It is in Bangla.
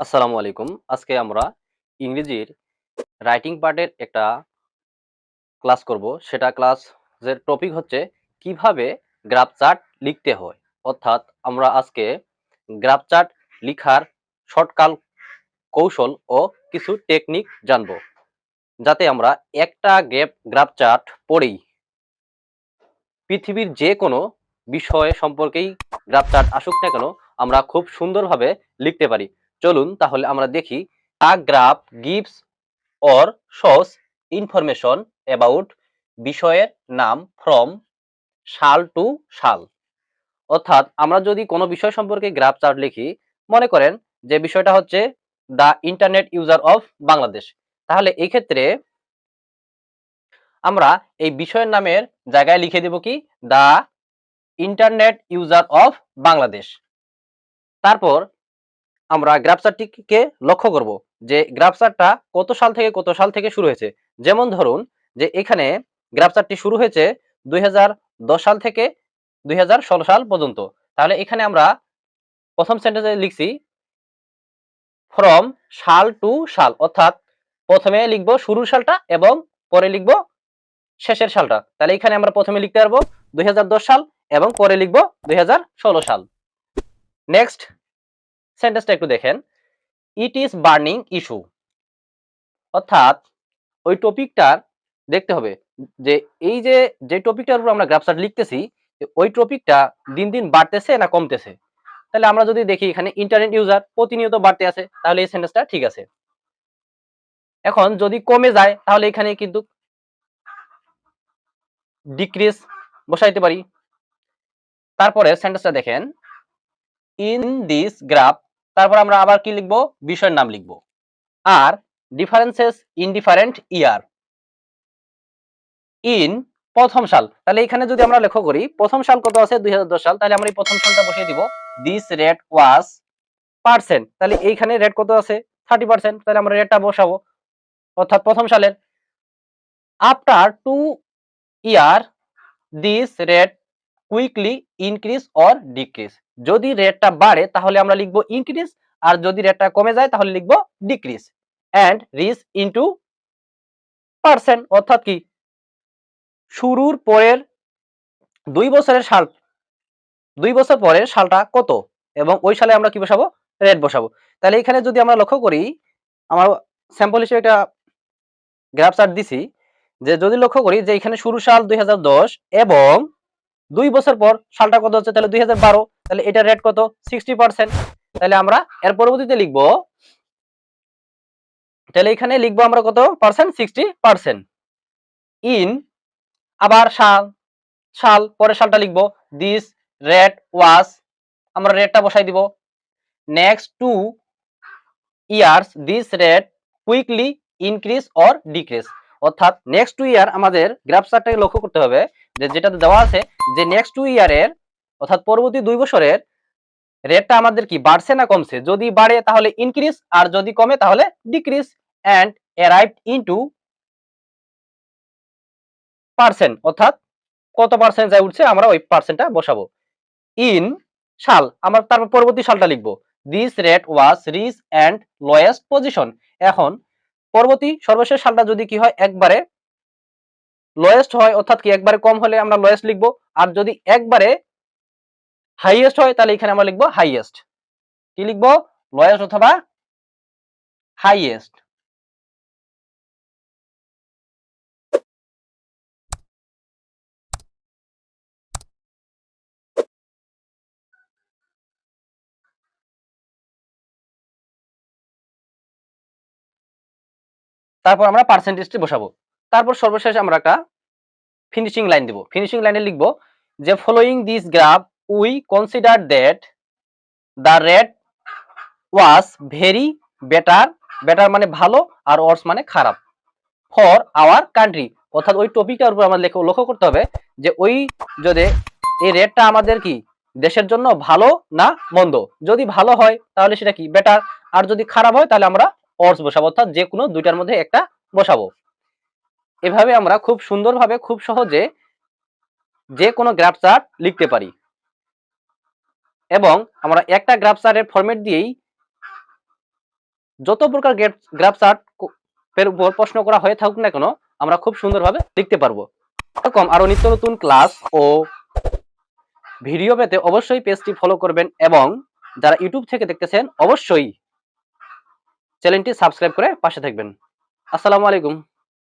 আসসালামু আলাইকুম। আজকে আমরা ইংরেজির রাইটিং পার্টের একটা ক্লাস করব। সেটা ক্লাসের টপিক হচ্ছে কীভাবে গ্রাফ চার্ট লিখতে হয়। অর্থাৎ আমরা আজকে গ্রাফ চার্ট লিখার শর্টকাল কৌশল ও কিছু টেকনিক জানব। যাতে আমরা একটা গ্যাপ গ্রাফ চার্ট পড়েই পৃথিবীর যে কোনো বিষয় সম্পর্কেই গ্রাফ চার্ট আসুক না কেন, আমরা খুব সুন্দরভাবে লিখতে পারি। চলুন তাহলে আমরা দেখি a graph, gives, or shows information, about, বিষয়ের নাম, ফ্রম সাল টু সাল অর্থাৎ আমরা যদি কোনো বিষয় সম্পর্কে গ্রাফ চার্ট লিখি, মনে করেন যে বিষয়টা হচ্ছে the internet user of Bangladesh. তাহলে এই ক্ষেত্রে আমরা এই বিষয়ের নামের জায়গায় লিখে দেব কি? The internet user of Bangladesh. তারপর আমরা গ্রাফ চার্টটিকে লক্ষ্য করব যে গ্রাফ চার্টটা কত সাল থেকে কত সাল থেকে শুরু হয়েছে। যেমন ধরুন যে এখানে গ্রাফ চার্টটি শুরু হয়েছে দুই হাজার দশ সাল থেকে দুই হাজার ষোলো সাল পর্যন্ত। তাহলে এখানে আমরা প্রথম সেন্টেন্সে লিখছি ফ্রম সাল টু সাল। অর্থাৎ প্রথমে লিখব শুরুর সালটা এবং পরে লিখব শেষের সালটা। তাহলে এখানে আমরা প্রথমে লিখতে পারব দুই হাজার দশ সাল এবং পরে লিখব দুই সাল। নেক্সট সেন্টেন্সটা একটু দেখেন। ইট ইজ বার্নিং ইস্যু অর্থাৎ ওই টপিকটা দেখতে হবে যে এই যে যে টপিকটার উপর আমরা গ্রাফচার্ট লিখতেছি ওই টপিকটা দিন দিন বাড়তেছে না কমতেছে? তাহলে আমরা যদি দেখি এখানে ইন্টারনেট ইউজার প্রতিনিয়ত বাড়তে আছে, তাহলে এই সেন্টেন্সটা ঠিক আছে। এখন যদি কমে যায়, তাহলে এখানে কিন্তু ডিক্রিজ বসাইতে পারি। তারপরে সেন্টেন্সটা দেখেন। ইন দিস গ্রাফ তারপর আমরা আবার কি লিখব? বিষয়ের নাম লিখব। আর differences in different year in প্রথম সাল। তাহলে এখানে যদি আমরা লক্ষ্য করি, প্রথম সাল কত আছে? দুই সাল। তাহলে আমরা এই প্রথম সালটা বসিয়ে দিব। দিস রেট ওয়াজ পার্সেন্ট তাহলে এইখানে রেট কত আছে? থার্টি পার্সেন্ট তাহলে আমরা রেটটা বসাবো। অর্থাৎ প্রথম সালের after two year this rate quickly increase or decrease যদি রেটটা বাড়ে, তাহলে আমরা লিখব ইনক্রিজ আর যদি রেটটা কমে যায়, তাহলে লিখব decrease and rise into percent অর্থাৎ কি? শুরুর পরের দুই বছরের সাল, দুই বছর পরের সালটা কত? এবং ওই সালে আমরা কি বসাবো? রেট বসাবো। তাহলে এখানে যদি আমরা লক্ষ্য করি, আমার স্যাম্পল হিসেবে একটা গ্রাফ চার্ট দিছি, যে যদি লক্ষ্য করি যে এখানে শুরু সাল দুই হাজার দশ, এবং দুই বছর পর সালটা কত হচ্ছে? তাহলে দুই হাজার বারো। তাহলে এটা রেট কত? সিক্সটি পার্সেন্ট তাহলে আমরা এর পরবর্তীতে লিখব, তাহলে এখানে লিখব আমরা কত পার্সেন্ট সিক্সটি পার্সেন্ট ইন আবার সাল সাল, পরের সালটা লিখব। দিস রেট ওয়াজ আমরা রেটটা বসাই দিব। Next two years this rate quickly increase or decrease অর্থাৎ নেক্সট টু ইয়ার আমাদের গ্রাফ চার্টটাকে লক্ষ্য করতে হবে যে যেটাতে দেওয়া আছে যে নেক্সট টু ইয়ারের অর্থাৎ পরবর্তী দুই বছরের রেটটা আমাদের কি বাড়ছে না কমছে? যদি বাড়ে তাহলে ইনক্রিজ আর যদি কমে তাহলে decrease and arrive into percent অর্থাৎ কত পার্সেন্ট যায় উঠছে আমরা ওই পার্সেন্টটা বসাবো। ইন সাল, আমরা তারপর পরবর্তী সালটা লিখব। This rate was reach and lowest position এখন পরবর্তী সর্বশেষ সালটা যদি কি হয়, একবারে লোয়েস্ট হয়, অর্থাৎ কি একবারে কম হলে আমরা লোয়েস্ট লিখব। আর যদি একবারে হাইয়েস্ট হয়, তাহলে এখানে আমরা লিখব হাইয়েস্ট কি লিখব? লোয়েস্ট অথবা হাইয়েস্ট তারপর আমরা পার্সেন্টেজটি বসাবো। তারপর সর্বশেষ আমরা একটা ফিনিশিং লাইন দিব। ফিনিশিং লাইনে লিখব যে following this graph we consider that the rate was very better better মানে ভালো আর ওয়ার্স মানে খারাপ ফর আওয়ার কান্ট্রি অর্থাৎ ওই টপিকটার উপর আমাদের লক্ষ্য করতে হবে যে ওই যদি এই রেটটা আমাদের কি দেশের জন্য ভালো না মন্দ? যদি ভালো হয় তাহলে সেটা কি? বেটার আর যদি খারাপ হয় তাহলে আমরা অর্স বসাবো। অর্থাৎ যে কোনো দুইটার মধ্যে একটা বসাবো। এভাবে আমরা খুব সুন্দরভাবে, খুব সহজে যে কোনো গ্রাফ চার্ট লিখতে পারি। এবং আমরা একটা গ্রাফ চার্টের ফরম্যাট দিয়েই যত প্রকার গ্রাফ চার্ট এর উপর প্রশ্ন করা হয়ে থাকুক না কেন, আমরা খুব সুন্দরভাবে লিখতে পারব। এরকম আরও নিত্য নতুন ক্লাস ও ভিডিও পেতে অবশ্যই পেজটি ফলো করবেন এবং যারা ইউটিউব থেকে দেখতেছেন, অবশ্যই চ্যানেলটি সাবস্ক্রাইব করে পাশে থাকবেন। আসসালামু আলাইকুম।